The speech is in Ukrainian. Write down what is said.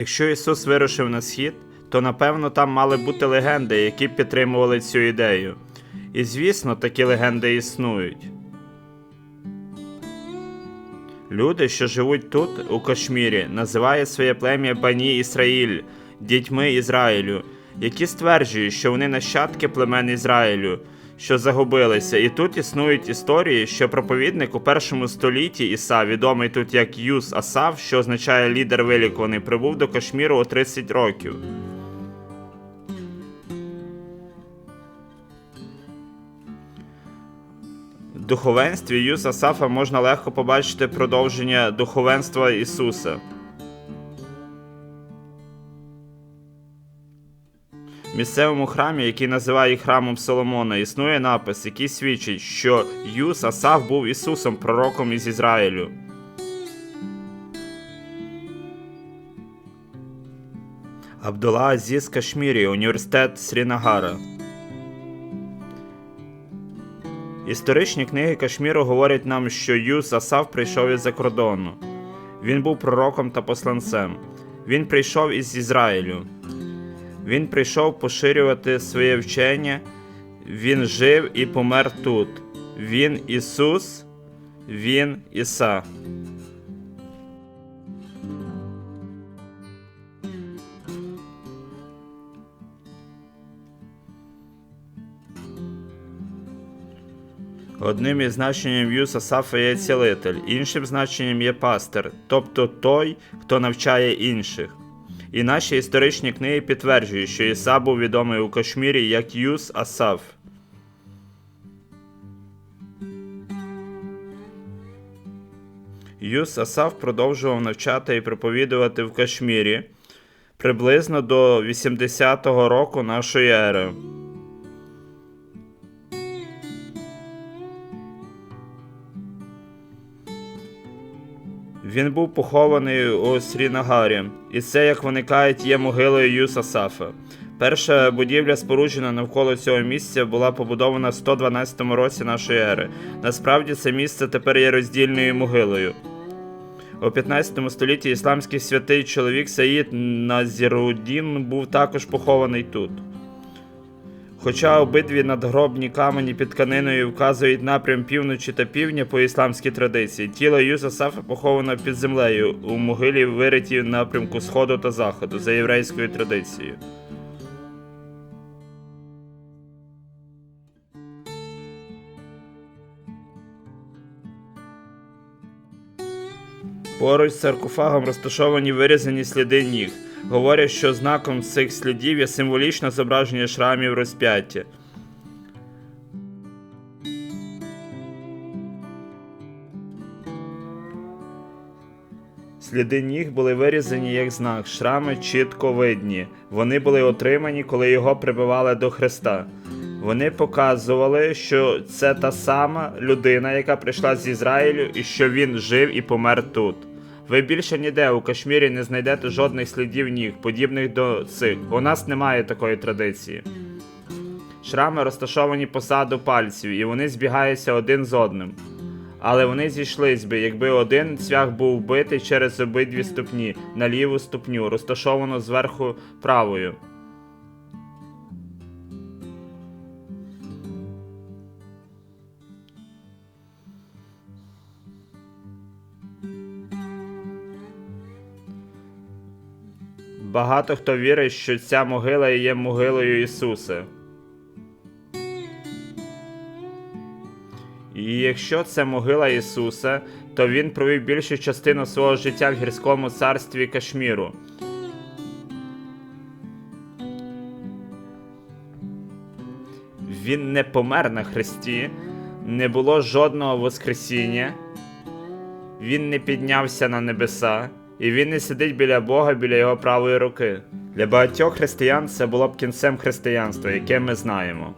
Якщо Ісус вирушив на схід, то напевно там мали бути легенди, які підтримували цю ідею. І звісно, такі легенди існують. Люди, що живуть тут, у Кашмірі, називають своє плем'я Бані Ісраїль, дітьми Ізраїлю, які стверджують, що вони нащадки племен Ізраїлю, що загубилися. І тут існують історії, що проповідник у першому столітті Іса, відомий тут як Юс Асав, що означає лідер вилікуваний, прибув до Кашміру у 30 років. Духовенстві Юс Асафа можна легко побачити продовження духовенства Ісуса. Місцевому храмі, який називають храмом Соломона, існує напис, який свідчить, що Юс Асаф був Ісусом, пророком із Ізраїлю. Абдулла Азіз Кашмірі, університет Срінагара. Історичні книги Кашміру говорять нам, що Юс Асав прийшов із-за кордону. Він був пророком та посланцем. Він прийшов із Ізраїлю. Він прийшов поширювати своє вчення. Він жив і помер тут. Він Ісус, Він Іса. Одним із значенням Юса Сафа є цілитель, іншим значенням є пастир, тобто той, хто навчає інших. І наші історичні книги підтверджують, що Іса був відомий у Кашмірі як Юс Асав. Юс Асав продовжував навчати і проповідувати в Кашмірі приблизно до 80-го року нашої ери. Він був похований у Срінагарі, і це, як виникають, є могилою Юса Сафа. Перша будівля, споруджена навколо цього місця, була побудована в 112 році нашої ери. Насправді це місце тепер є роздільною могилою. У 15 столітті ісламський святий чоловік Саїд Назірудін був також похований тут. Хоча обидві надгробні камені під тканиною вказують напрям півночі та півдня по ісламській традиції, тіло Юса Сафа поховано під землею у могилі, виритій напрямку сходу та заходу за єврейською традицією. Поруч з саркофагом розташовані вирізані сліди ніг. Говорять, що знаком цих слідів є символічне зображення шрамів розп'яття. Сліди ніг були вирізані як знак, шрами чітко видні. Вони були отримані, коли його прибивали до Христа. Вони показували, що це та сама людина, яка прийшла з Ізраїлю, і що він жив і помер тут. Ви більше ніде у Кашмірі не знайдете жодних слідів ніг, подібних до цих. У нас немає такої традиції. Шрами розташовані позаду пальців, і вони збігаються один з одним. Але вони зійшлись би, якби один цвях був вбитий через обидві ступні на ліву ступню, розташовану зверху правою. Багато хто вірить, що ця могила є могилою Ісуса. І якщо це могила Ісуса, то Він провів більшу частину свого життя в гірському царстві Кашміру. Він не помер на хресті, не було жодного Воскресіння, Він не піднявся на небеса, і він не сидить біля Бога біля його правої руки. Для багатьох християн це було б кінцем християнства, яке ми знаємо.